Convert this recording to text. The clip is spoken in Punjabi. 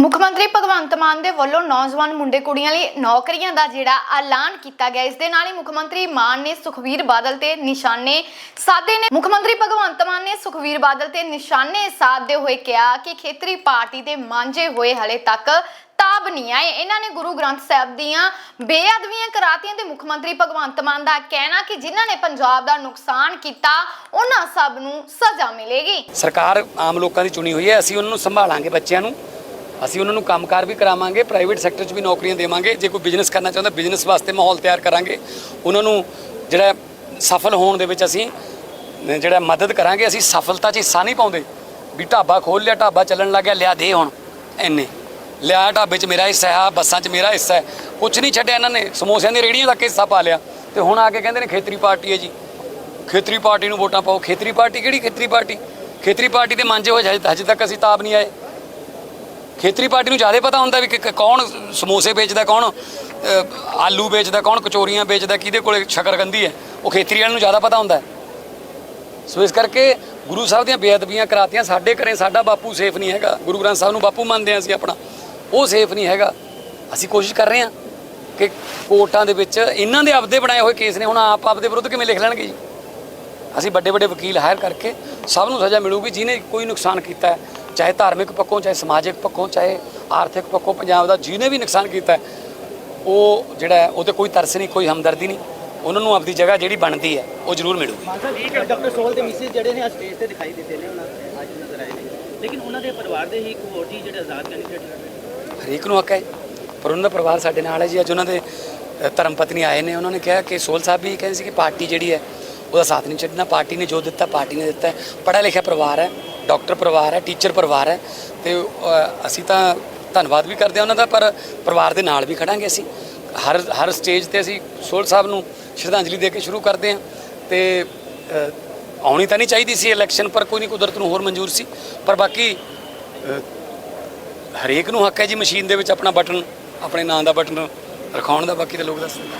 ਮੁੱਖ ਮੰਤਰੀ ਭਗਵੰਤ ਮਾਨ ਦੇ ਵੱਲੋਂ ਨੌਜਵਾਨ ਮੁੰਡੇ ਕੁੜੀਆਂ ਲਈ ਨੌਕਰੀਆਂ ਦਾ ਜਿਹੜਾ ਐਲਾਨ ਕੀਤਾ ਗਿਆ, ਇਸ ਦੇ ਨਾਲ ਹੀ ਮੁੱਖ ਮੰਤਰੀ ਮਾਨ ਨੇ ਸੁਖਵੀਰ ਬਾਦਲ ਤੇ ਨਿਸ਼ਾਨੇ ਸਾਧੇ ਨੇ। ਮੁੱਖ ਮੰਤਰੀ ਭਗਵੰਤ ਮਾਨ ਨੇ ਸੁਖਵੀਰ ਬਾਦਲ ਤੇ ਨਿਸ਼ਾਨੇ ਸਾਧਦੇ ਹੋਏ ਕਿਹਾ ਕਿ ਖੇਤਰੀ ਪਾਰਟੀ ਦੇ ਮਾਂਝੇ ਹੋਏ ਹਲੇ ਤੱਕ ਤਾਬ ਨਹੀਂ ਆਏ। ਇਹਨਾਂ ਨੇ ਗੁਰੂ ਗ੍ਰੰਥ ਸਾਹਿਬ ਦੀਆਂ ਬੇਅਦਬੀਆਂ ਕਰਾਤੀਆਂ ਤੇ ਮੁੱਖ ਮੰਤਰੀ ਭਗਵੰਤ ਮਾਨ ਦਾ ਕਹਿਣਾ ਕਿ ਜਿਨ੍ਹਾਂ ਨੇ ਪੰਜਾਬ ਦਾ ਨੁਕਸਾਨ ਕੀਤਾ, ਉਹਨਾਂ ਸਭ ਨੂੰ ਸਜ਼ਾ ਮਿਲੇਗੀ। ਸਰਕਾਰ ਆਮ ਲੋਕਾਂ ਦੀ ਚੁਣੀ ਹੋਈ ਹੈ, ਅਸੀਂ ਉਹਨਾਂ ਨੂੰ ਸੰਭਾਲਾਂਗੇ ਬੱਚਿਆਂ ਨੂੰ। ਅਸੀਂ ਉਹਨਾਂ ਨੂੰ ਕੰਮਕਾਰ ਵੀ ਕਰਾਵਾਂਗੇ ਪ੍ਰਾਈਵੇਟ ਸੈਕਟਰ 'ਚ ਵੀ ਨੌਕਰੀਆਂ ਦੇਵਾਂਗੇ, ਜੇ ਕੋਈ ਬਿਜ਼ਨਸ ਕਰਨਾ ਚਾਹੁੰਦਾ ਬਿਜ਼ਨਸ ਵਾਸਤੇ ਮਾਹੌਲ ਤਿਆਰ ਕਰਾਂਗੇ। ਉਹਨਾਂ ਨੂੰ ਜਿਹੜਾ ਸਫਲ ਹੋਣ ਦੇ ਵਿੱਚ ਅਸੀਂ ਜਿਹੜਾ ਮਦਦ ਕਰਾਂਗੇ, ਅਸੀਂ ਸਫਲਤਾ 'ਚ ਹਿੱਸਾ ਨਹੀਂ ਪਾਉਂਦੇ। ਵੀ ਢਾਬਾ ਖੋਲ ਲਿਆ, ਢਾਬਾ ਚੱਲਣ ਲੱਗ ਗਿਆ, ਲਿਆ ਦੇ ਹੁਣ ਐਨੇ ਲਿਆ ਢਾਬੇ 'ਚ ਮੇਰਾ ਹਿੱਸਾ ਹੈ ਬੱਸਾਂ 'ਚ ਮੇਰਾ ਹਿੱਸਾ ਹੈ। ਕੁਝ ਨਹੀਂ ਛੱਡਿਆ ਇਹਨਾਂ ਨੇ, ਸਮੋਸਿਆਂ ਦੀ ਰੇਹੜੀਆਂ ਤੱਕ ਹਿੱਸਾ ਪਾ ਲਿਆ। ਤੇ ਹੁਣ ਆ ਕੇ ਕਹਿੰਦੇ ਨੇ, ਖੇਤਰੀ ਪਾਰਟੀ ਹੈ ਜੀ। ਖੇਤਰੀ ਪਾਰਟੀ ਨੂੰ ਵੋਟਾਂ ਪਾਓ। ਖੇਤਰੀ ਪਾਰਟੀ ਕਿਹੜੀ? ਖੇਤਰੀ ਪਾਰਟੀ। ਖੇਤਰੀ ਪਾਰਟੀ ਦੇ ਮਾਂਝੇ ਹੋਏ, ਹਜੇ ਹਜੇ ਤੱਕ ਅਸੀਂ ਤਾਬ ਨਹੀਂ ਆਏ। ਖੇਤਰੀ ਪਾਰਟੀ ਨੂੰ ਜ਼ਿਆਦਾ ਪਤਾ ਹੁੰਦਾ ਵੀ ਕਿ- ਕਿ ਕੌਣ ਸਮੋਸੇ ਵੇਚਦਾ ਕੌਣ ਅਹ, ਆਲੂ ਵੇਚਦਾ ਕੌਣ ਕਚੋਰੀਆਂ ਵੇਚਦਾ ਕਿਹਦੇ ਕੋਲੇ ਸ਼ਕਰਗੰਦੀ ਹੈ। ਉਹ ਖੇਤਰੀ ਵਾਲੇ ਨੂੰ ਜ਼ਿਆਦਾ ਪਤਾ ਹੁੰਦਾ ਹੈ। ਸੋ ਇਸ ਕਰਕੇ ਗੁਰੂ ਸਾਹਿਬ ਦੀਆਂ ਬੇਅਦਬੀਆਂ ਕਰਾਤੀਆਂ ਸਾਡੇ ਘਰੇ ਸਾਡਾ ਬਾਪੂ ਸੇਫ ਨਹੀਂ ਹੈਗਾ। ਗੁਰੂ ਗ੍ਰੰਥ ਸਾਹਿਬ ਨੂੰ ਬਾਪੂ ਮੰਨਦੇ ਹਾਂ ਅਸੀਂ ਆਪਣਾ। ਉਹ ਸੇਫ ਨਹੀਂ ਹੈਗਾ। ਅਸੀਂ ਕੋਸ਼ਿਸ਼ ਕਰ ਰਹੇ ਹਾਂ ਕਿ ਕੋਰਟਾਂ ਦੇ ਵਿੱਚ ਇਹਨਾਂ ਦੇ ਆਪਦੇ ਬਣਾਏ ਹੋਏ ਕੇਸ ਨੇ। ਹੁਣ ਆਪ ਆਪਦੇ ਵਿਰੁੱਧ ਕਿਵੇਂ ਲਿਖ ਲੈਣਗੇ ਜੀ? ਅਸੀਂ ਵੱਡੇ ਵੱਡੇ ਵਕੀਲ ਹਾਇਰ ਕਰਕੇ ਸਭ ਨੂੰ ਸਜ਼ਾ ਮਿਲੂਗੀ ਜਿਹਨੇ ਕੋਈ ਨੁਕਸਾਨ ਕੀਤਾ ਹੈ ਚਾਹੇ ਧਾਰਮਿਕ ਪੱਖੋਂ ਚਾਹੇ ਸਮਾਜਿਕ ਪੱਖੋਂ ਚਾਹੇ ਆਰਥਿਕ ਪੱਖੋਂ ਪੰਜਾਬ ਦਾ ਜਿਹਨੇ ਵੀ ਨੁਕਸਾਨ ਕੀਤਾ ਉਹ ਜਿਹੜਾ ਉਹ ਤੇ ਕੋਈ ਤਰਸ ਨਹੀਂ ਕੋਈ ਹਮਦਰਦੀ ਨਹੀਂ ਉਹਨਾਂ ਨੂੰ ਆਪਦੀ ਜਗ੍ਹਾ ਜਿਹੜੀ ਬਣਦੀ ਹੈ ਉਹ ਜ਼ਰੂਰ ਮਿਲੂਗੀ। ਡਾਕਟਰ ਸੋਲ ਦੇ ਮਿਸਿਸ ਜਿਹੜੇ ਨੇ ਅੱਜ ਸਟੇਜ ਤੇ ਦਿਖਾਈ ਦਿੱਤੇ ਨੇ ਉਹਨਾਂ ਅੱਜ ਨਜ਼ਰ ਆਏ ਨੇ। ਲੇਕਿਨ ਉਹਨਾਂ ਦੇ ਪਰਿਵਾਰ ਦੇ ਹੀ ਇੱਕ ਹੋਰ ਜੀ ਜਿਹੜੇ ਆਜ਼ਾਦ ਕੈਂਡੀਡੇਟ ਹਰੇਕ ਨੂੰ ਹੱਕ ਹੈ ਪਰ ਉਹਨਾਂ ਦਾ ਪਰਿਵਾਰ ਸਾਡੇ ਨਾਲ ਹੈ ਜੀ। ਅੱਜ ਉਹਨਾਂ ਦੇ ਧਰਮ ਪਤਨੀ ਆਏ ਨੇ ਉਹਨਾਂ ਨੇ ਕਿਹਾ ਕਿ ਸੋਲ ਸਾਹਿਬ ਵੀ ਕਹਿੰਦੇ ਸੀ ਕਿ ਪਾਰਟੀ ਜਿਹੜੀ ਹੈ ਉਹਦਾ ਸਾਥ ਨਹੀਂ ਛੱਡਣਾ ਪਾਰਟੀ ਨੇ ਜੋ ਦਿੱਤਾ ਪਾਰਟੀ ਨੇ ਦਿੱਤਾ ਪੜ੍ਹਿਆ ਲਿਖਿਆ ਪਰਿਵਾਰ ਹੈ ਡਾਕਟਰ ਪਰਿਵਾਰ ਹੈ ਟੀਚਰ ਪਰਿਵਾਰ ਹੈ ਤੇ ਅ, ਅਸੀਂ ਤਾਂ ਧੰਨਵਾਦ ਵੀ ਕਰਦੇ ਹਾਂ ਉਹਨਾਂ ਦਾ ਪਰ ਪਰਿਵਾਰ ਦੇ ਨਾਲ ਵੀ ਖੜਾਂਗੇ ਅਸੀਂ। ਹਰ ਹਰ ਸਟੇਜ ਤੇ ਅਸੀਂ ਸੋਲ ਸਾਹਿਬ ਨੂੰ ਸ਼ਰਧਾਂਜਲੀ ਦੇ ਕੇ ਸ਼ੁਰੂ ਕਰਦੇ ਹਾਂ ਤੇ ਅ, ਆਉਣੀ ਤਾਂ ਨਹੀਂ ਚਾਹੀਦੀ ਸੀ ਇਲੈਕਸ਼ਨ ਪਰ ਕੋਈ ਨਹੀਂ ਕੁਦਰਤ ਨੂੰ ਹੋਰ ਮਨਜ਼ੂਰ ਸੀ। ਪਰ ਬਾਕੀ ਹਰੇਕ ਨੂੰ ਹੱਕ ਹੈ ਜੀ ਮਸ਼ੀਨ ਦੇ ਵਿੱਚ ਆਪਣਾ ਬਟਨ ਆਪਣੇ ਨਾਂ ਦਾ ਬਟਨ ਰਖਾਉਣ ਦਾ ਬਾਕੀ ਤਾਂ ਲੋਕ ਦੱਸਦੇ